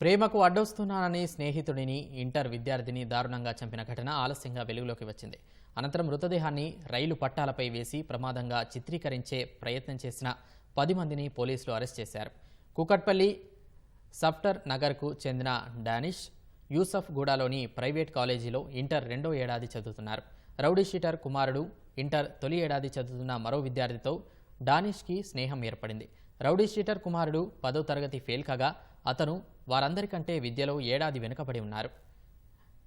ప్రేమకు అడ్డొస్తున్నానని స్నేహితుడిని ఇంటర్ విద్యార్థిని దారుణంగా చంపిన ఘటన ఆలస్యంగా వెలుగులోకి వచ్చింది. అనంతరం మృతదేహాన్ని రైలు పట్టాలపై వేసి ప్రమాదంగా చిత్రీకరించే ప్రయత్నం చేసిన పది మందిని పోలీసులు అరెస్ట్ చేశారు. కూకట్పల్లి సఫ్టర్ నగర్కు చెందిన డానిష్ యూసఫ్ గూడాలోని ప్రైవేట్ కాలేజీలో ఇంటర్ రెండో ఏడాది చదువుతున్నారు. రౌడీ షీటర్ కుమారుడు ఇంటర్ తొలి ఏడాది చదువుతున్న మరో విద్యార్థితో డానిష్కి స్నేహం ఏర్పడింది. రౌడీ షీటర్ కుమారుడు పదో తరగతి ఫెయిల్ కాగా అతను వారందరికంటే విద్యలో ఏడాది వెనుకబడి ఉన్నారు.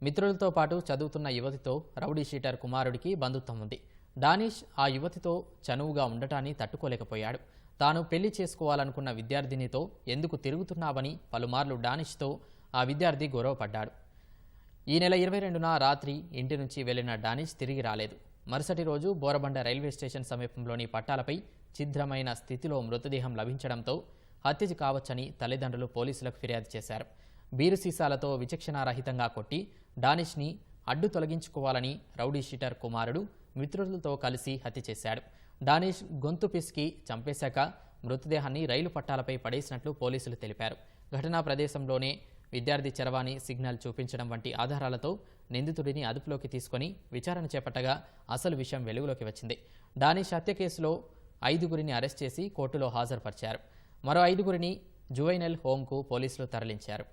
మిత్రులతో పాటు చదువుతున్న యువతితో రౌడీ షీటర్ కుమారుడికి బంధుత్వం ఉంది. డానిష్ ఆ యువతితో చనువుగా ఉండటాన్ని తట్టుకోలేకపోయాడు. తాను పెళ్ళి చేసుకోవాలనుకున్న విద్యార్థినితో ఎందుకు తిరుగుతున్నావని పలుమార్లు డానిష్తో ఆ విద్యార్థి గొడవపడ్డాడు. ఈ నెల ఇరవై రెండున రాత్రి ఇంటి నుంచి వెళ్ళిన డానిష్ తిరిగి రాలేదు. మరుసటి రోజు బోరబండ రైల్వే స్టేషన్ సమీపంలోని పట్టాలపై ఛిద్రమైన స్థితిలో మృతదేహం లభించడంతో హత్య కావచ్చని తల్లిదండ్రులు పోలీసులకు ఫిర్యాదు చేశారు. బీరు సీసాలతో విచక్షణారహితంగా కొట్టి డానిష్ని అడ్డు తొలగించుకోవాలని రౌడీ షీటర్ కుమారుడు మిత్రులతో కలిసి హత్య చేశాడు. డానిష్ గొంతు పిసికి చంపేశాక మృతదేహాన్ని రైలు పట్టాలపై పడేసినట్లు పోలీసులు తెలిపారు. ఘటనా ప్రదేశంలోనే విద్యార్థి చరవాణి సిగ్నల్ చూపించడం వంటి ఆధారాలతో నిందితుడిని అదుపులోకి తీసుకొని విచారణ చేపట్టగా అసలు విషయం వెలుగులోకి వచ్చింది. డానిష్ హత్య కేసులో ఐదుగురిని అరెస్ట్ చేసి కోర్టులో హాజరుపరిచారు. మరో ఐదుగురిని జువైనల్ హోంకు పోలీసులు తరలించారు.